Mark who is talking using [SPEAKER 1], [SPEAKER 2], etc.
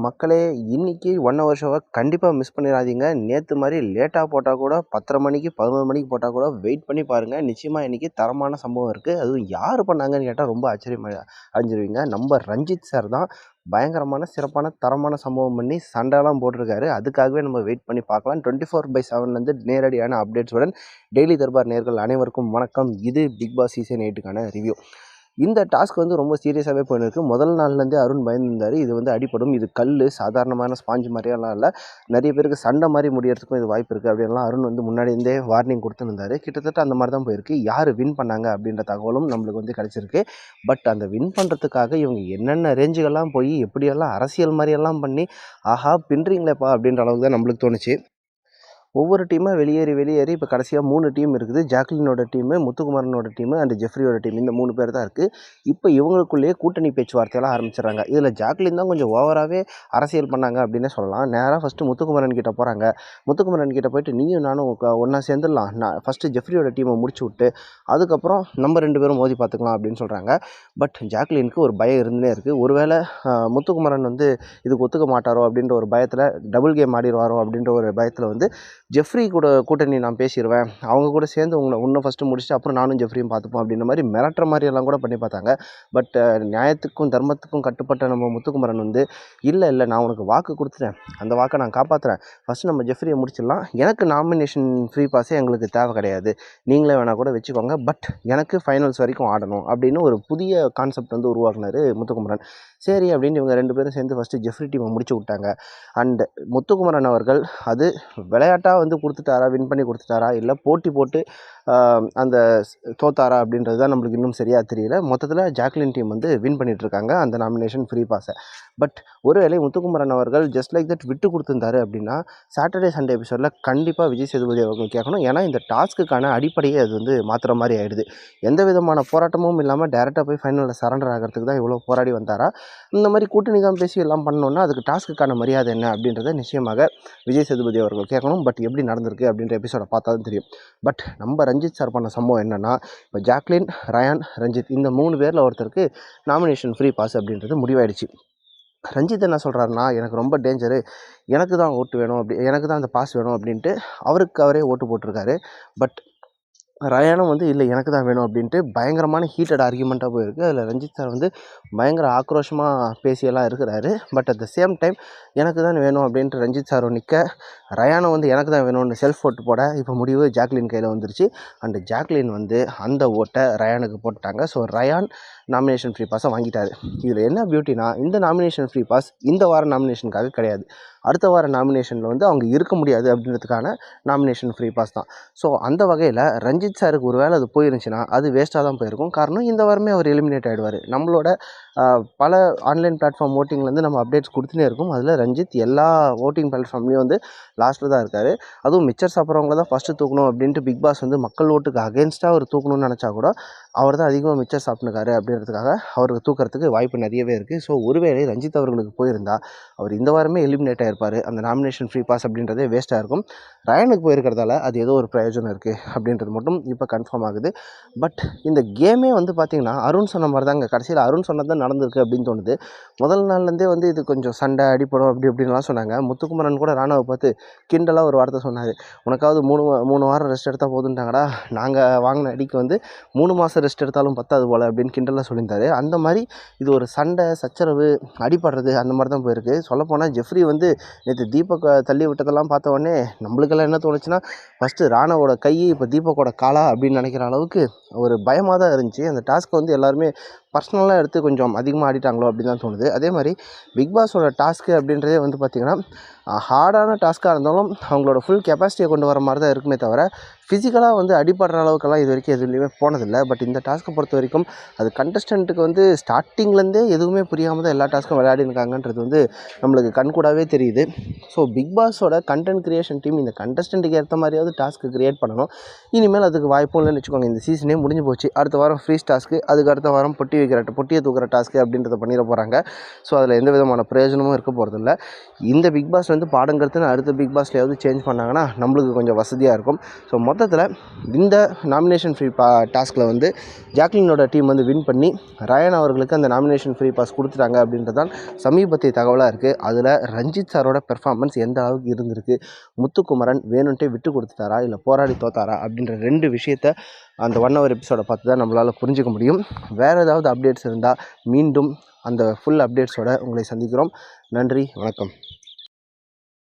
[SPEAKER 1] மக்களே இன்னைக்கு one hour ஷோவை கண்டிப்பாக மிஸ் பண்ணிடாதீங்க நேற்று மாதிரி லேட்டாக போட்டால் கூட பத்தரை மணிக்கு பதினோரு மணிக்கு போட்டால் கூட வெயிட் பண்ணி பாருங்கள் நிச்சயமாக இன்றைக்கி தரமான சம்பவம் இருக்குது அதுவும் யார் பண்ணாங்கன்னு கேட்டால் ரொம்ப ஆச்சரியமாக அடைஞ்சிருவீங்க. நம்ம ரஞ்சித் சார் தான் பயங்கரமான சிறப்பான தரமான சம்பவம் பண்ணி சண்டைலாம் போட்டிருக்காரு. அதுக்காகவே நம்ம வெயிட் பண்ணி பார்க்கலாம். டுவெண்ட்டி ஃபோர் பை செவன்லேருந்து நேரடியான அப்டேட்ஸுடன் டெய்லி தர்பார் நேர்கள் அனைவருக்கும் வணக்கம். இது பிக் பாஸ் சீசன் எயிட்டுக்கான ரிவ்யூ இந்த டாஸ்க் வந்து ரொம்ப சீரியஸாகவே போயிருக்கு முதல் நாள்லேருந்தே அருண் பயந்துருந்தார். இது வந்து அடிப்படும் இது கல் சாதாரணமான ஸ்பாஞ்ச் மாதிரியெல்லாம் இல்லை. நிறைய பேருக்கு சண்டை மாதிரி முடியறதுக்கும் இது வாய்ப்பு இருக்குது அப்படின்லாம் அருண் வந்து முன்னாடி இருந்தே வார்னிங் கொடுத்துருந்தாரு. கிட்டத்தட்ட அந்த மாதிரி தான் போயிருக்கு. யார் வின் பண்ணாங்க அப்படின்ற தகவலும் நம்மளுக்கு வந்து கிடச்சிருக்கு. பட் அந்த வின் பண்ணுறதுக்காக இவங்க என்னென்ன ரேஞ்சுகள்லாம் போய் எப்படியெல்லாம் அரசியல் மாதிரியெல்லாம் பண்ணி ஆஹா பின்றீங்களேப்பா அப்படின்ற அளவுக்கு தான் நம்மளுக்கு தோணுச்சு. ஒவ்வொரு டீமாக வெளியேறி வெளியேறி இப்போ கடைசியாக மூணு டீம் இருக்குது. ஜாக்லினோட டீமு முத்துக்குமாரனோட டீமு அண்ட் ஜெஃப்ரியோட டீம் இந்த மூணு பேர் தான் இருக்குது இப்போ இவங்களுக்குள்ளேயே கூட்டணி பேச்சுவார்த்தையெல்லாம் ஆரம்பிச்சிடுறாங்க. இதில் ஜாக்லின் தான் கொஞ்சம் ஓவராகவே அரசியல் பண்ணாங்க அப்படின்னே சொல்லலாம். நேராக ஃபஸ்ட்டு முத்துக்குமரன் கிட்டே போகிறாங்க முத்துக்குமரன் கிட்ட போயிட்டு நீயும் நானும் ஒன்றா சேர்ந்துடலாம். நான் ஃபஸ்ட்டு ஜெஃப்ரியோட டீமை முடிச்சு விட்டு அதுக்கப்புறம் நம்ம ரெண்டு பேரும் மோதி பார்த்துக்கலாம் அப்படின்னு சொல்கிறாங்க பட் ஜாக்லினுக்கு ஒரு பயம் இருந்துனே இருக்குது ஒருவேளை முத்துக்குமரன் வந்து இதுக்கு ஒத்துக்க மாட்டாரோ அப்படின்ற ஒரு பயத்தில் டபுள் கேம் ஆடிடுவாரோ அப்படின்ற ஒரு பயத்தில் வந்து ஜெஃப்ரி கூட கூட்டணி நான் பேசிடுவேன் அவங்க கூட சேர்ந்து உங்களை இன்னும் ஃபஸ்ட்டு முடிச்சுட்டு அப்புறம் நானும் ஜெஃப்ரியும் பார்த்துப்போம் அப்படின்ற மாதிரி மிரட்டுற மாதிரி எல்லாம் கூட பண்ணி பார்த்தாங்க. பட் நியாயத்துக்கும் தர்மத்துக்கும் கட்டுப்பட்ட நம்ம முத்துக்குமரன் வந்து இல்லை இல்லை நான் உனக்கு வாக்கு கொடுத்துட்டேன். அந்த வாக்கை நான் காப்பாற்றுறேன் ஃபஸ்ட்டு நம்ம ஜெஃப்ரியை முடிச்சிடலாம். எனக்கு நாமினேஷன் ஃப்ரீ பாஸே எங்களுக்கு தேவை கிடையாது. நீங்களே வேணால் கூட வச்சுக்கோங்க. பட் எனக்கு ஃபைனல்ஸ் வரைக்கும் ஆடணும். அப்படின்னு ஒரு புதிய கான்செப்ட் வந்து உருவாக்குனார் முத்துக்குமரன். சரி அப்படின்னு இவங்க ரெண்டு பேரும் சேர்ந்து ஃபஸ்ட்டு ஜெஃப்ரி டீமை முடிச்சு விட்டாங்க. அண்ட் முத்துக்குமரன் அவர்கள் அது விளையாட்டாக வந்து கொடுத்துட்டாரா? வின் பண்ணி கொடுத்துட்டாரா? இல்லை போட்டி போட்டு அந்த ஸ்- தோத்தாரா அப்படின்றது தான் நம்மளுக்கு இன்னும் சரியாக தெரியல. மொத்தத்தில் ஜாக்லின் டீம் வந்து வின் பண்ணிகிட்ருக்காங்க அந்த நாமினேஷன் ஃப்ரீ பாஸை பட் ஒருவேளை முத்துக்குமரன் அவர்கள் ஜஸ்ட் லைக் தட் விட்டு கொடுத்துருந்தாரு அப்படின்னா சாட்டர்டே சண்டே எபிசோடில் கண்டிப்பாக விஜய் சேதுபதி அவர்கள் கேட்கணும். ஏன்னா இந்த டாஸ்க்குக்கான அடிப்படையே அது வந்து மாற்றுற மாதிரி ஆகிடுது எந்த விதமான போராட்டமும் இல்லாமல் டேரெக்டாக போய் ஃபைனலில் சரண்டர் ஆகிறதுக்கு தான் இவ்வளோ போராடி வந்தாரா? இந்த மாதிரி கூட்டணி தான் பேசி எல்லாம் பண்ணோன்னா அதுக்கு டாஸ்க்குக்கான மரியாதை என்ன அப்படின்றத நிச்சயமாக விஜய் சேதுபதி அவர்கள் கேட்கணும். பட் எப்படி நடந்திருக்கு அப்படின்ற எபிசோட பார்த்தா தான் தெரியும். பட் நம்ம ரஞ்சித் சார் பண்ண சம்பவம் என்னென்னா இப்போ ஜாக்லின் ரயான் ரஞ்சித் இந்த மூணு பேரில் ஒருத்தருக்கு நாமினேஷன் ஃப்ரீ பாஸ் அப்படின்றது முடிவாயிடுச்சு. ரஞ்சித் என்ன சொல்கிறாருன்னா எனக்கு ரொம்ப டேஞ்சரு எனக்கு தான் ஓட்டு வேணும் அப்படி எனக்கு தான் அந்த பாஸ் வேணும் அப்படின்ட்டு அவருக்கு அவரே ஓட்டு போட்டிருக்காரு. பட் ரயானும் வந்து இல்லை எனக்கு தான் வேணும் அப்படின்ட்டு பயங்கரமான ஹீட்டட் ஆர்கியூமெண்ட்டாக போயிருக்கு. அதில் ரஞ்சித் சார் வந்து பயங்கர ஆக்ரோஷமாக பேசியெல்லாம் இருக்கிறாரு. But at the same time எனக்கு தான் வேணும் அப்படின்ட்டு ரஞ்சித் சார் நிற்க ரயானை வந்து எனக்கு தான் வேணும்னு செல்ஃப் ஓட்டு போட இப்போ முடிவு ஜாக்லின் கையில் வந்துருச்சு. அண்டு ஜாக்லின் வந்து அந்த ஓட்டை ரயானுக்கு போட்டுட்டாங்க. ஸோ ரயான் நாமினேஷன் ஃப்ரீ பாஸை வாங்கிட்டாரு. இதில் என்ன பியூட்டினா இந்த நாமினேஷன் ஃப்ரீ பாஸ் இந்த வார நாமினேஷனுக்காக கிடையாது. அடுத்த வார நாமினேஷனில் வந்து அவங்க இருக்க முடியாது அப்படின்றதுக்கான நாமினேஷன் ஃப்ரீ பாஸ் தான். ஸோ அந்த வகையில் ரஞ்சித் சாருக்கு ஒரு வேளை அது போயிருந்துச்சுன்னா அது வேஸ்ட்டாக தான் போயிருக்கும். காரணம் இந்த வாரமே அவர் எலிமினேட் ஆகிடுவார் நம்மளோட பல ஆன்லைன் பிளாட்ஃபார்ம் ஓட்டிங்லேருந்து நம்ம அப்டேட்ஸ் கொடுத்துனே இருக்கும். அதில் ரஞ்சித் எல்லா ஓட்டிங் பிளாட்ஃபார்ம்லேயும் வந்து லாஸ்ட்டில் தான் இருக்கார். அதுவும் மிச்சர் சாப்பிட்றவங்கள தான் ஃபஸ்ட்டு தூக்கணும் அப்படின்ட்டு பிக் பாஸ் வந்து மக்கள் ஓட்டுக்கு அகேன்ஸ்டாக அவர் தூக்கணும்னு நினச்சா கூட அவர் தான் அதிகமாக மிச்சர் சாப்பிட்டுருக்காரு அப்படின்றதுக்காக அவருக்கு தூக்கிறதுக்கு வாய்ப்பு நிறையவே இருக்குது ஸோ ஒருவேளை ரஞ்சித் அவர்களுக்கு போயிருந்தா அவர் இந்த வாரமே எலிமினேட் ஆகிருப்பார் அந்த நாமினேஷன் ஃப்ரீ பாஸ் அப்படின்றதே வேஸ்ட்டாக இருக்கும். ரயனுக்கு போயிருக்கிறதால அது ஏதோ ஒரு பிரயோஜனம் இருக்குது அப்படின்றது மட்டும் இப்போ கன்ஃபார்ம் ஆகுது. பட் இந்த கேமே வந்து பார்த்திங்கன்னா அருண் சொன்ன மாதிரி தாங்க கடைசியில் அருண் சொன்னது தான் நடந்திருக்கு அப்படின்னு தோணுது. முதல் நாள்லேருந்தே வந்து இது கொஞ்சம் சண்டை அடிப்படும் அப்படி இப்படின்லாம் சொன்னாங்க. முத்துக்குமரன் கூட ராணாவை பார்த்து கிண்டலாக ஒரு வார்த்தை சொன்னார். உனக்காவது மூணு மூணு வாரம் ரெஸ்ட் எடுத்தால் போதுன்ட்டாங்கடா நாங்கள் வாங்கின அடிக்கு வந்து மூணு மாதம் ரெஸ்ட் எடுத்தாலும் பத்தாது போல் அப்படின்னு கிண்டலாக சொல்லியிருந்தாரு. அந்த மாதிரி இது ஒரு சண்டை சச்சரவு அடிபடுறது அந்த மாதிரி தான் போயிருக்கு. சொல்லப்போனால் ஜெஃப்ரி வந்து நேற்று தீபக் தள்ளி விட்டதெல்லாம் பார்த்த உடனே நம்மளுக்கெல்லாம் என்ன தோணுச்சுன்னா ஃபஸ்ட்டு ராணாவோட கை இப்போ தீபக்கோட காலா அப்படின்னு நினைக்கிற அளவுக்கு ஒரு பயமாக தான் இருந்துச்சு. அந்த டாஸ்க்கை வந்து எல்லாருமே பர்சனலாக எடுத்து கொஞ்சம் அதிகமாக ஆடிட்டாங்களோ அப்படின்னு தான் தோணுது. அதே மாதிரி பிக் பாஸோட டாஸ்க்கு அப்படின்றதே வந்து பார்த்திங்கன்னா ஹார்டான டாஸ்க்காக இருந்தாலும் அவங்களோட ஃபுல் கெப்பாசிட்டியை கொண்டு வர மாதிரி தான் இருக்குமே தவிர ஃபிசிக்கலாக வந்து அடிபடுற அளவுக்கெல்லாம் இது வரைக்கும் எதுலேயுமே போனதில்லை. பட் இந்த டாஸ்க்கை பொறுத்த வரைக்கும் அது கண்டஸ்டண்ட்டுக்கு வந்து ஸ்டார்டிங்லேருந்தே எதுவுமே புரியாமல் தான் எல்லா டாஸ்க்கும் விளையாடிருக்காங்கன்றது வந்து நம்மளுக்கு கண்கூடாவே தெரியுது. ஸோ பிக் பாஸோட கண்டென்ட் க்ரியேஷன் டீம் இந்த கண்டஸ்டண்ட்டுக்கு ஏற்ற மாதிரியாவது டாஸ்க்கு க்ரியேட் பண்ணணும். இனிமேல் அதுக்கு வாய்ப்பும் இல்லைன்னு வச்சுக்கோங்க. இந்த சீசனே முடிஞ்சு போச்சு. அடுத்த வாரம் ஃப்ரீ டாஸ்க்கு அதுக்கு அடுத்த வாரம் பொட்டி வைக்கிற பொட்டியை தூக்குற டாஸ்க்கு அப்படின்றத பண்ணிட போகிறாங்க ஸோ அதில் எந்த விதமான பிரயோஜனமும் இருக்க போகிறதில்ல இந்த பிக் பாஸ் வந்து பாடங்கிறது அடுத்த பிக் பாஸ்லேயாவது சேஞ்ச் பண்ணாங்கன்னா நம்மளுக்கு கொஞ்சம் வசதியாக இருக்கும். ஸோ மொத்த மொத்தத்தில் இந்த நாமினேஷன் ஃப்ரீ பா டாஸ்கில் வந்து ஜாக்லினோட டீம் வந்து வின் பண்ணி ரயன் அவர்களுக்கு அந்த நாமினேஷன் ஃப்ரீ பாஸ் கொடுத்துட்டாங்க அப்படின்றது தான் சமீபத்திய தகவலாக இருக்குது அதில் ரஞ்சித் சாரோட பெர்ஃபார்மன்ஸ் எந்த அளவுக்கு இருந்திருக்கு? முத்துக்குமரன் வேணுன்ட்டே விட்டு கொடுத்துட்டாரா? இல்லை போராடி தோத்தாரா? அப்படின்ற ரெண்டு விஷயத்த அந்த ஒன் ஹவர் எபிசோடை பார்த்து தான் நம்மளால் புரிஞ்சுக்க முடியும். வேறு ஏதாவது அப்டேட்ஸ் இருந்தால் மீண்டும் அந்த ஃபுல் அப்டேட்ஸோட உங்களை சந்திக்கிறோம். நன்றி வணக்கம்.